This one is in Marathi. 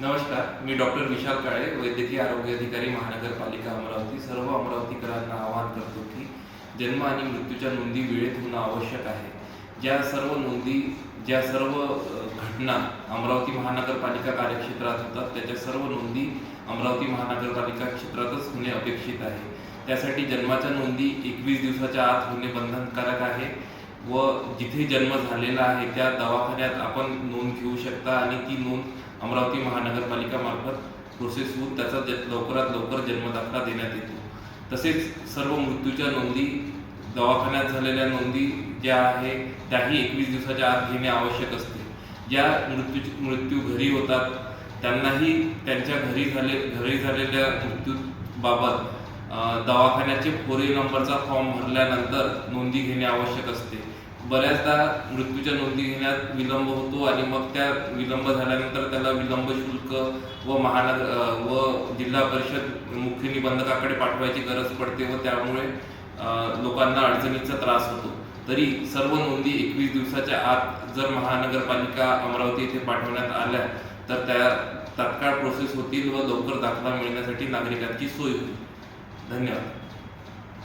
नमस्कार मी डॉक्टर विशाल काळे वैद्यकीय आरोग्य अधिकारी महानगरपालिका अमरावती. सर्व अमरावतीकरांना आवाहन करतो की जन्म आणि मृत्यूच्या नोंदी वेळेत होणं आवश्यक आहे. ज्या सर्व नोंदी ज्या सर्व घटना अमरावती महानगरपालिका कार्यक्षेत्रात होतात त्याच्या सर्व नोंदी अमरावती महानगरपालिका क्षेत्रातच होणे अपेक्षित आहे. त्यासाठी जन्माच्या नोंदी एकवीस दिवसाच्या आत होणे बंधनकारक आहे व जिथे जन्म झालेला आहे त्या दवाखान्यात आपण नोंद घेऊ शकता आणि ती नोंद अमरावती महानगरपालिकामार्फत प्रोसेस होऊन त्याचा ज- लवकरात लवकर जन्मदाखला देण्यात येतो. तसेच सर्व मृत्यूच्या नोंदी दवाखान्यात झालेल्या नोंदी ज्या आहे त्याही एकवीस दिवसाच्या आत घेणे आवश्यक असते. ज्या मृत्यू मृत्यू घरी होतात त्यांनाही त्यांच्या घरी झाले घरी झालेल्या मृत्यूबाबत दवाखान्याचे फोर ए नंबरचा फॉर्म भरल्यानंतर नोंदी घेणे आवश्यक असते. बऱ्याचदा मृत्यूच्या नोंदी घेण्यात विलंब होतो आणि मग त्या विलंब झाल्यानंतर त्याला विलंब शुल्क व महानगर व जिल्हा परिषद मुख्य निबंधकाकडे पाठवायची गरज पडते व त्यामुळे लोकांना अडचणीचा त्रास होतो. तरी सर्व नोंदी एकवीस दिवसाच्या आत जर महानगरपालिका अमरावती येथे पाठवण्यात आल्या तर त्या तात्काळ प्रोसेस होतील व लवकर दाखला मिळण्यासाठी नागरिकांची सोय होईल. धन्यवाद.